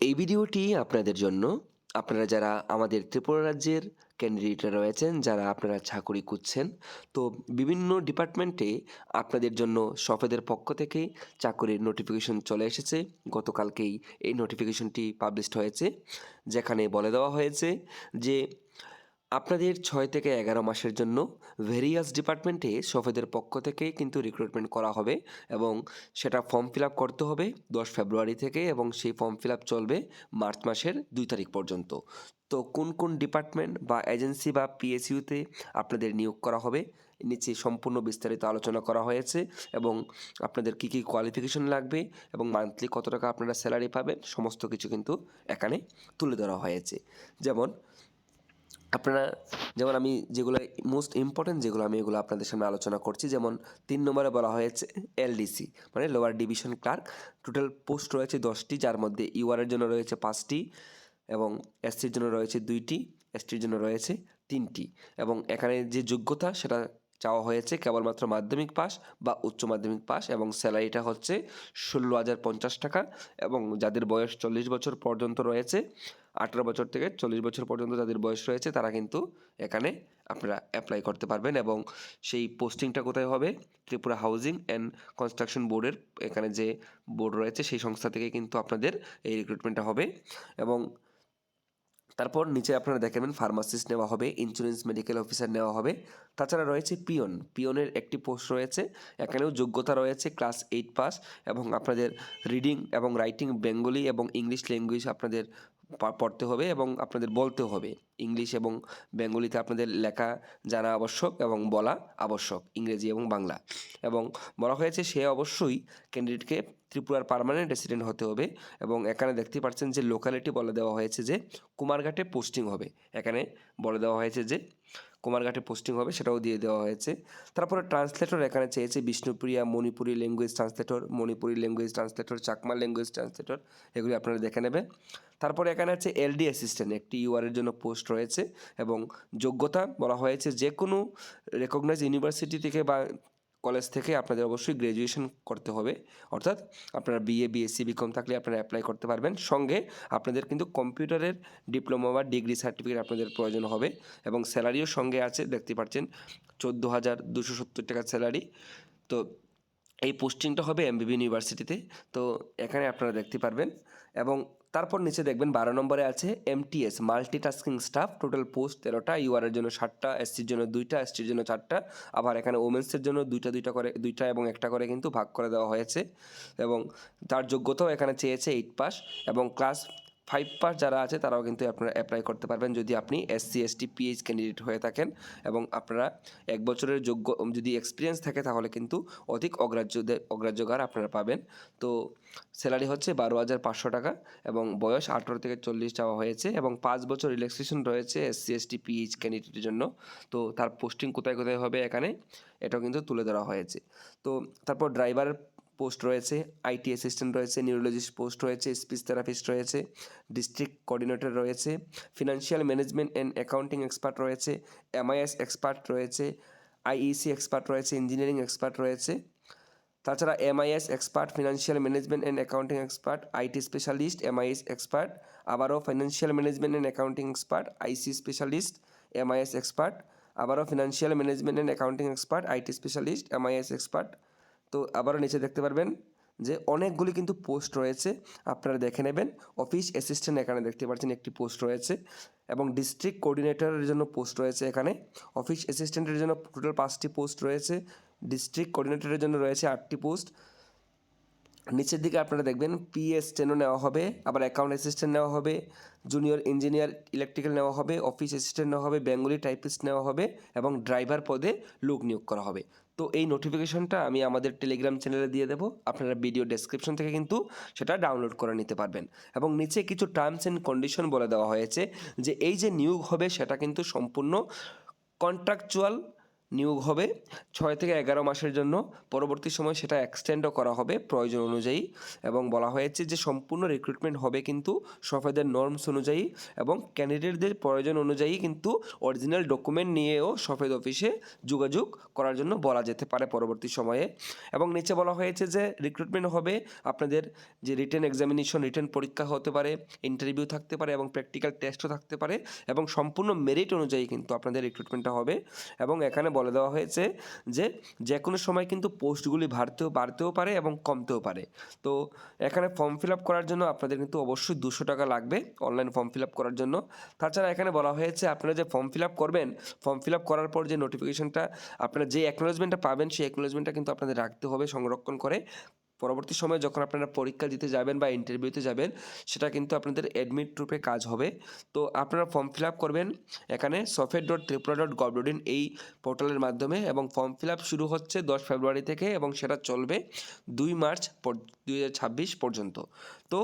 এই ভিডিওটি আপনাদের জন্য। আপনারা যারা আমাদের ত্রিপুরা রাজ্যের ক্যান্ডিডেট রয়েছেন, যারা আপনারা চাকরি খুঁজছেন, তো বিভিন্ন ডিপার্টমেন্টে আপনাদের জন্য সফেদের পক্ষ থেকে চাকরির নোটিফিকেশন চলে এসেছে। গতকালকেই এই নোটিফিকেশনটি পাবলিশড হয়েছে। যেখানে বলে দেওয়া হয়েছে যে আপনাদের ছয় থেকে এগারো মাসের জন্য ভেরিয়াস ডিপার্টমেন্টে সফেদের পক্ষ থেকে কিন্তু রিক্রুটমেন্ট করা হবে এবং সেটা ফর্ম ফিল আপ করতে হবে দশ ফেব্রুয়ারি থেকে এবং সেই ফর্ম ফিল আপ চলবে মার্চ মাসের দুই তারিখ পর্যন্ত। তো কোন কোন ডিপার্টমেন্ট বা এজেন্সি বা পিএসইউতে আপনাদের নিয়োগ করা হবে নিচে সম্পূর্ণ বিস্তারিত আলোচনা করা হয়েছে এবং আপনাদের কী কী কোয়ালিফিকেশন লাগবে এবং মান্থলি কত টাকা আপনারা স্যালারি পাবেন সমস্ত কিছু কিন্তু এখানে তুলে ধরা হয়েছে। যেমন আপনারা যেমন আমি যেগুলো মোস্ট ইম্পর্টেন্ট যেগুলো আমি এগুলো আপনাদের সামনে আলোচনা করছি, যেমন তিন নম্বরে বলা হয়েছে এলডিসি মানে lower division clerk total post রয়েছে দশটি, যার মধ্যে ইউআরের জন্য রয়েছে পাঁচটি এবং এসটির জন্য রয়েছে দুইটি এসটির জন্য রয়েছে তিনটি এবং এখানে যে যোগ্যতা সেটা চাওয়া হয়েছে কেবলমাত্র মাধ্যমিক পাস বা উচ্চ মাধ্যমিক পাস এবং স্যালারিটা হচ্ছে ষোলো হাজার পঞ্চাশ টাকা এবং যাদের বয়স চল্লিশ বছর পর্যন্ত রয়েছে আঠারো বছর থেকে চল্লিশ বছর পর্যন্ত যাদের বয়স রয়েছে, তারা কিন্তু এখানে আপনারা অ্যাপ্লাই করতে পারবেন এবং সেই পোস্টিংটা কোথায় হবে? ত্রিপুরা হাউজিং অ্যান্ড কনস্ট্রাকশন বোর্ডের এখানে যে বোর্ড রয়েছে, সেই সংস্থা থেকে কিন্তু আপনাদের এই রিক্রুটমেন্টটা হবে এবং তারপর নিচে আপনারা দেখাবেন ফার্মাসিস্ট নেওয়া হবে ইন্স্যুরেন্স মেডিকেল অফিসার নেওয়া হবে। তাছাড়া রয়েছে পিয়ন পিয়নের একটি পোস্ট রয়েছে, এখানেও যোগ্যতা রয়েছে ক্লাস এইট পাস এবং আপনাদের রিডিং এবং রাইটিং বেঙ্গলি এবং ইংলিশ ল্যাঙ্গুয়েজ আপনাদের পড়তে হবে এবং আপনাদের বলতে হবে। ইংলিশ এবং বেঙ্গলিতে আপনাদের লেখা জানা আবশ্যক এবং বলা আবশ্যক, ইংরেজি এবং বাংলা। এবং বলা হয়েছে সে অবশ্যই ক্যান্ডিডেটকে ত্রিপুরার পারমানেন্ট রেসিডেন্ট হতে হবে এবং এখানে দেখতে পাচ্ছেন যে লোকালিটি বলে দেওয়া হয়েছে যে কুমারঘাটে পোস্টিং হবে। এখানে বলে দেওয়া হয়েছে যে কুমারঘাটে পোস্টিং হবে, সেটাও দিয়ে দেওয়া হয়েছে। তারপরে ট্রান্সলেটর এখানে চেয়েছে Bishnupriya, Manipuri language translator Manipuri language translator Chakma language translator এগুলি আপনারা দেখে নেবেন। তারপরে এখানে আছে এলডি অ্যাসিস্ট্যান্ট একটি ইউআরের জন্য পোস্ট রয়েছে এবং যোগ্যতা বলা হয়েছে যে কোনো রেকগনাইজ ইউনিভার্সিটি থেকে বা কলেজ থেকে আপনাদের অবশ্যই গ্র্যাজুয়েশন করতে হবে। অর্থাৎ আপনারা বিএ বিএসসি বিকম থাকলে আপনারা অ্যাপ্লাই করতে পারবেন। সঙ্গে আপনাদের কিন্তু কম্পিউটারের ডিপ্লোমা বা ডিগ্রি সার্টিফিকেট আপনাদের প্রয়োজন হবে এবং স্যালারিও সঙ্গে আছে, দেখতে পাচ্ছেন চোদ্দ হাজার দুশো সত্তর টাকার স্যালারি তো এই পোস্টিংটা হবে এমবিবি ইউনিভার্সিটিতে তো এখানে আপনারা দেখতে পারবেন এবং তারপর নিচে দেখবেন বারো নম্বরে আছে MTS multitasking staff total post তেরোটা ইউআরের জন্য ষাটটা এসসির জন্য দুইটা এসটির জন্য চারটা, আবার এখানে ওমেন্সের জন্য দুইটা দুইটা করে, দুইটা এবং একটা করে কিন্তু ভাগ করে দেওয়া হয়েছে এবং তার যোগ্যতাও এখানে চেয়েছে এইট পাস এবং ক্লাস ফাইভ পাস যারা আছে, তারাও কিন্তু আপনারা অ্যাপ্লাই করতে পারবেন যদি আপনি এসসি এসটি পিএইচ ক্যান্ডিডেট হয়ে থাকেন এবং আপনারা এক বছরের যোগ্য, যদি এক্সপিরিয়েন্স থাকে তাহলে কিন্তু অধিক অগ্রাহ্য অগ্রাহ্যকার আপনারা পাবেন। তো স্যালারি হচ্ছে বারো হাজার পাঁচশো টাকা এবং বয়স আঠারো থেকে চল্লিশ চাওয়া হয়েছে এবং পাঁচ বছর রিল্যাক্সেশন রয়েছে এসসি এসটি পিএইচ ক্যান্ডিডেটের জন্য। তো তার পোস্টিং কোথায় কোথায় হবে এখানে, এটাও কিন্তু তুলে ধরা হয়েছে। তো তারপর ড্রাইভার পোস্ট রয়েছে, আইটি অ্যাসিস্ট্যান্ট রয়েছে, নিউরোলজিস্ট পোস্ট রয়েছে, স্পিচ থেরাপিস্ট রয়েছে, ডিস্ট্রিক্ট কোঅর্ডিনেটর রয়েছে, financial management and accounting expert রয়েছে, এমআইএস এক্সপার্ট রয়েছে, আইইসি এক্সপার্ট রয়েছে, ইঞ্জিনিয়ারিং এক্সপার্ট রয়েছে। তাছাড়া MIS expert, financial management and accounting expert, IT specialist, MIS expert, আবারও financial management and accounting expert, IC specialist, MIS expert, আবারও financial management and accounting expert, IT specialist, MIS expert তো আবারও নিচে দেখতে পারবেন যে অনেকগুলি কিন্তু পোস্ট রয়েছে, আপনারা দেখে নেবেন। অফিস অ্যাসিস্ট্যান্ট এখানে দেখতে পাচ্ছেন একটি পোস্ট রয়েছে এবং ডিস্ট্রিক্ট কোঅর্ডিনেটরের জন্য পোস্ট রয়েছে এখানে। অফিস অ্যাসিস্ট্যান্টের জন্য টোটাল পাঁচটি পোস্ট রয়েছে, ডিস্ট্রিক্ট কোঅর্ডিনেটরের জন্য রয়েছে আটটি পোস্ট। নিচের দিকে আপনারা দেখবেন পিএস টেনও নেওয়া হবে, আবার অ্যাকাউন্ট অ্যাসিস্ট্যান্ট নেওয়া হবে, জুনিয়র ইঞ্জিনিয়ার ইলেকট্রিক্যাল নেওয়া হবে, অফিস অ্যাসিস্ট্যান্ট নেওয়া হবে, বেঙ্গলি টাইপিস্ট নেওয়া হবে এবং ড্রাইভার পদে লোক নিয়োগ করা হবে। তো এই নোটিফিকেশনটা আমি আমাদের টেলিগ্রাম চ্যানেলে দিয়ে দেবো। আপনারা ভিডিও ডেসক্রিপশন থেকে কিন্তু সেটা ডাউনলোড করে নিতে পারবেন। এবং নিচে কিছু টার্মস অ্যান্ড কন্ডিশন বলে দেওয়া হয়েছে যে এই যে নিয়োগ হবে সেটা কিন্তু সম্পূর্ণ কন্ট্রাকচুয়াল নিয়োগ হবে। ছয় থেকে এগারো মাসের জন্য পরবর্তী সময় সেটা এক্সটেন্ডও করা হবে প্রয়োজন অনুযায়ী এবং বলা হয়েছে যে সম্পূর্ণ রিক্রুটমেন্ট হবে কিন্তু সফেদের নর্মস অনুযায়ী এবং ক্যান্ডিডেটদের প্রয়োজন অনুযায়ী কিন্তু অরিজিনাল ডকুমেন্ট নিয়েও সফেদ অফিসে যোগাযোগ করার জন্য বলা যেতে পারে পরবর্তী সময়ে। এবং নিচে বলা হয়েছে যে রিক্রুটমেন্ট হবে, আপনাদের যে রিটেন এক্সামিনেশন রিটেন পরীক্ষা হতে পারে ইন্টারভিউ থাকতে পারে এবং প্র্যাকটিক্যাল টেস্টও থাকতে পারে এবং সম্পূর্ণ মেরিট অনুযায়ী কিন্তু আপনাদের রিক্রুটমেন্টটা হবে। এবং এখানে বলে দেওয়া হয়েছে যে যে কোনো সময় কিন্তু পোস্টগুলি ভারতেও বাড়তেও পারে এবং কমতেও পারে। তো এখানে ফর্ম ফিল আপ করার জন্য আপনাদের কিন্তু অবশ্যই দুশো টাকা লাগবে অনলাইন ফর্ম ফিল আপ করার জন্য। তাছাড়া এখানে বলা হয়েছে আপনারা যে ফর্ম ফিল আপ করবেন, ফর্ম ফিল আপ করার পর যে নোটিফিকেশনটা আপনারা যে অ্যাকনোলেজমেন্টটা পাবেন, সেই অ্যাকনোলেজমেন্টটা কিন্তু আপনাদের রাখতে হবে সংরক্ষণ করে। পরবর্তী সময়ে যখন আপনারা পরীক্ষা দিতে যাবেন বা ইন্টারভিউতে যাবেন, সেটা কিন্তু আপনাদের অ্যাডমিট রূপে কাজ হবে। তো আপনারা ফর্ম ফিল আপ করবেন এখানে সফেট dot Tripura dot gov dot in এই পোর্টালের মাধ্যমে এবং ফর্ম ফিল আপ শুরু হচ্ছে দশ ফেব্রুয়ারি থেকে এবং সেটা চলবে দুই মার্চ দুই হাজার ছাব্বিশ পর্যন্ত। তো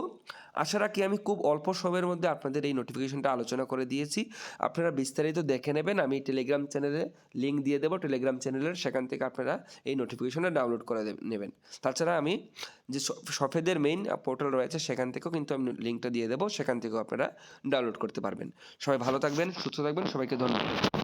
আশা রাখি আমি খুব অল্প সময়ের মধ্যে আপনাদের এই নোটিফিকেশনটা আলোচনা করে দিয়েছি। আপনারা বিস্তারিত দেখে নেবেন, আমি টেলিগ্রাম চ্যানেলে লিঙ্ক দিয়ে দেবো। টেলিগ্রাম চ্যানেলের সেখান থেকে আপনারা এই নোটিফিকেশনটা ডাউনলোড করে নেবেন। তাছাড়া আমি যে সফেদের মেইন পোর্টাল রয়েছে, সেখান থেকেও কিন্তু আমি লিঙ্কটা দিয়ে দেবো। সেখান থেকেও আপনারা ডাউনলোড করতে পারবেন। সবাই ভালো থাকবেন, সুস্থ থাকবেন। সবাইকে ধন্যবাদ।